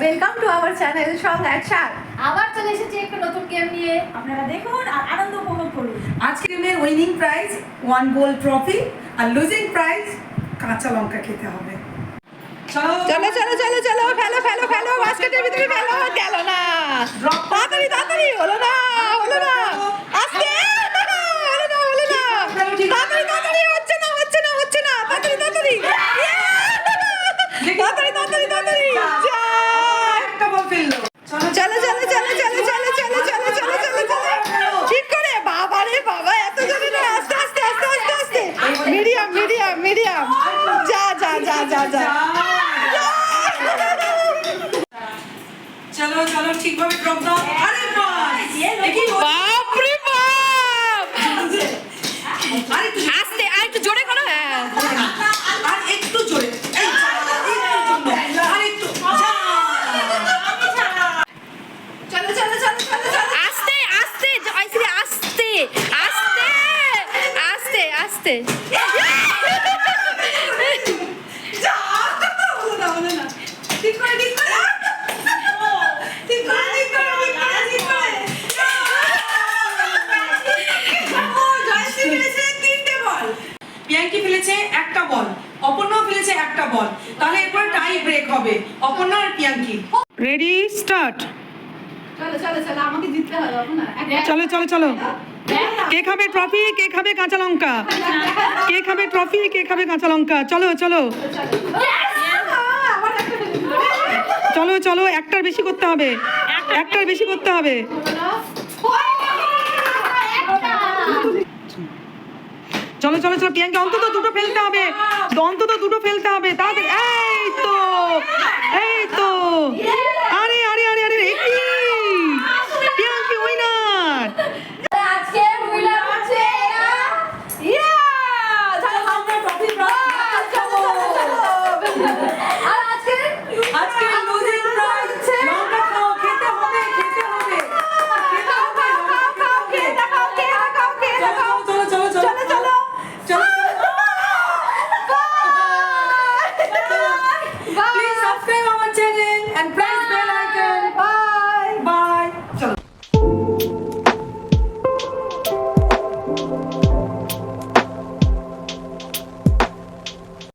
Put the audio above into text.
Welcome to our channel song action আবার চলে এসেছি একটা নতুন গেম নিয়ে। আপনারা দেখুন আর আনন্দ উপভোগ করুন। আজকে গেমের winning prize one gold trophy আর লুজিং প্রাইজ কাঁচা লঙ্কা খেতে হবে। চলো। চলো চলো চলো চলো ফেলো ফেলো ফেলো বাস্কেটের ভিতরে ফেলো গেল না। Drop. তাড়াতাড়ি মিডিয়াম মিডিয়াম যা যা যা যা যা চলো চলো ঠিকভাবে ড্রপ দাও। আরে বাপ রে বাপ! আরে আস্তে আর একটু জোরে করো হ্যাঁ। আর একটু জোরে। এই যা, একটু জন্য। আর একটু যা। চলো চলো চলো চলো চলো। আস্তে আস্তে আস্তে আস্তে আস্তে আস্তে যা। হলো না, হলো না। ঠিক করে, ঠিক করে। ঠিক করে, ঠিক করে, ঠিক করে, ঠিক করে। ও, জয়শ্রী ফেলেছে তিনটে বল। পিয়াঙ্কি ফেলেছে একটা বল অপর্ণা ফেলেছে একটা বল। তাহলে এরপর টাই ব্রেক হবে অপর্ণা আর পিয়াঙ্কি রেডি স্টার্ট চলো চলো চলো আমাকে জিততে হবে চলো চলো চলো। কে খাবে ট্রফি কে খাবে কাঁচা লঙ্কা? কে খাবে ট্রফি কে খাবে কাঁচা লঙ্কা? চলো চলো। চলো চলো একটার বেশি করতে হবে। একটার বেশি করতে হবে। চলো চলো চলো প্রিয়াঙ্কা অন্তত দুটো ফেলতে হবে। অন্তত দুটো ফেলতে হবে। তাহলে এই তো।